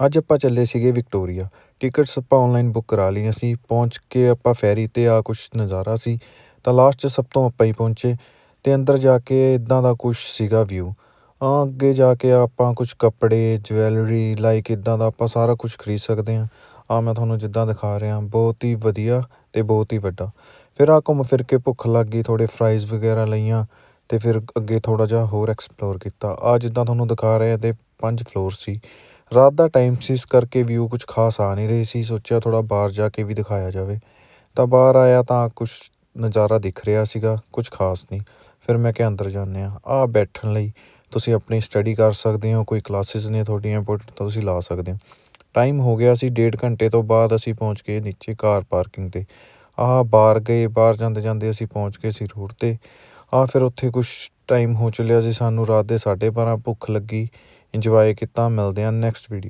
ਅੱਜ ਆਪਾਂ ਚੱਲੇ ਸੀਗੇ ਵਿਕਟੋਰੀਆ। ਟਿਕਟਸ ਆਪਾਂ ਆਨਲਾਈਨ ਬੁੱਕ ਕਰਾ ਲਈਆਂ ਸੀ। ਪਹੁੰਚ ਕੇ ਆਪਾਂ ਫੈਰੀ 'ਤੇ ਆ ਕੁਛ ਨਜ਼ਾਰਾ ਸੀ। ਤਾਂ ਲਾਸਟ 'ਚ ਸਭ ਤੋਂ ਆਪਾਂ ਹੀ ਪਹੁੰਚੇ। ਅਤੇ ਅੰਦਰ ਜਾ ਕੇ ਇੱਦਾਂ ਦਾ ਕੁਛ ਸੀਗਾ ਵਿਊ ਅੱਗੇ ਜਾ ਕੇ ਆਪਾਂ ਕੁਛ ਕੱਪੜੇ ਜਵੈਲਰੀ ਲਾਈਕ ਇੱਦਾਂ ਦਾ ਆਪਾਂ ਸਾਰਾ ਕੁਛ ਖਰੀਦ ਸਕਦੇ ਹਾਂ। ਆਹ ਮੈਂ ਤੁਹਾਨੂੰ ਜਿੱਦਾਂ ਦਿਖਾ ਰਿਹਾ, ਬਹੁਤ ਹੀ ਵਧੀਆ ਅਤੇ ਬਹੁਤ ਹੀ ਵੱਡਾ। ਫਿਰ ਆਹ ਘੁੰਮ ਫਿਰ ਕੇ ਭੁੱਖ ਲੱਗ ਗਈ, ਥੋੜ੍ਹੇ ਫਰਾਈਜ਼ ਵਗੈਰਾ ਲਈਆਂ ਅਤੇ ਫਿਰ ਅੱਗੇ ਥੋੜ੍ਹਾ ਜਿਹਾ ਹੋਰ ਐਕਸਪਲੋਰ ਕੀਤਾ। ਆਹ ਜਿੱਦਾਂ ਤੁਹਾਨੂੰ ਦਿਖਾ ਰਹੇ ਅਤੇ ਪੰਜ ਫਲੋਰ ਸੀ। ਰਾਤ ਦਾ ਟਾਈਮ ਸੀ, ਇਸ ਕਰਕੇ ਵਿਊ ਕੁਛ ਖਾਸ ਆ ਨਹੀਂ ਰਹੇ ਸੀ। ਸੋਚਿਆ ਥੋੜ੍ਹਾ ਬਾਹਰ ਜਾ ਕੇ ਵੀ ਦਿਖਾਇਆ ਜਾਵੇ। ਤਾਂ ਬਾਹਰ ਆਇਆ ਤਾਂ ਕੁਛ ਨਜ਼ਾਰਾ ਦਿਖ ਰਿਹਾ ਸੀਗਾ, ਕੁਛ ਖਾਸ ਨਹੀਂ। ਫਿਰ ਮੈਂ ਕਿਹਾ, ਅੰਦਰ ਜਾਂਦੇ ਹਾਂ। ਆਹ ਬੈਠਣ ਲਈ ਤੁਸੀਂ ਆਪਣੀ ਸਟੱਡੀ ਕਰ ਸਕਦੇ ਹੋ, ਕੋਈ ਕਲਾਸਿਸ ਨੇ ਤੁਹਾਡੀਆਂ ਇੰਪੋਰਟੈਂਟ ਤਾਂ ਤੁਸੀਂ ਲਾ ਸਕਦੇ ਹੋ। ਟਾਈਮ ਹੋ ਗਿਆ ਸੀ, ਡੇਢ ਘੰਟੇ ਤੋਂ ਬਾਅਦ ਅਸੀਂ ਪਹੁੰਚ ਗਏ ਨੀਚੇ ਕਾਰ ਪਾਰਕਿੰਗ 'ਤੇ। ਆਹ ਬਾਹਰ ਗਏ, ਬਾਹਰ ਜਾਂਦੇ ਜਾਂਦੇ ਅਸੀਂ ਪਹੁੰਚ ਗਏ ਸੀ ਰੋਡ 'ਤੇ। ਆਹ ਫਿਰ ਉੱਥੇ ਕੁਛ ਟਾਈਮ ਹੋ ਚੱਲਿਆ ਸੀ ਸਾਨੂੰ, ਰਾਤ ਦੇ ਸਾਢੇ ਬਾਰਾਂ ਭੁੱਖ ਲੱਗੀ। ਇੰਜੋਏ ਕੀਤਾ, ਮਿਲਦੇ ਹਾਂ ਨੈਕਸਟ ਵੀਡੀਓ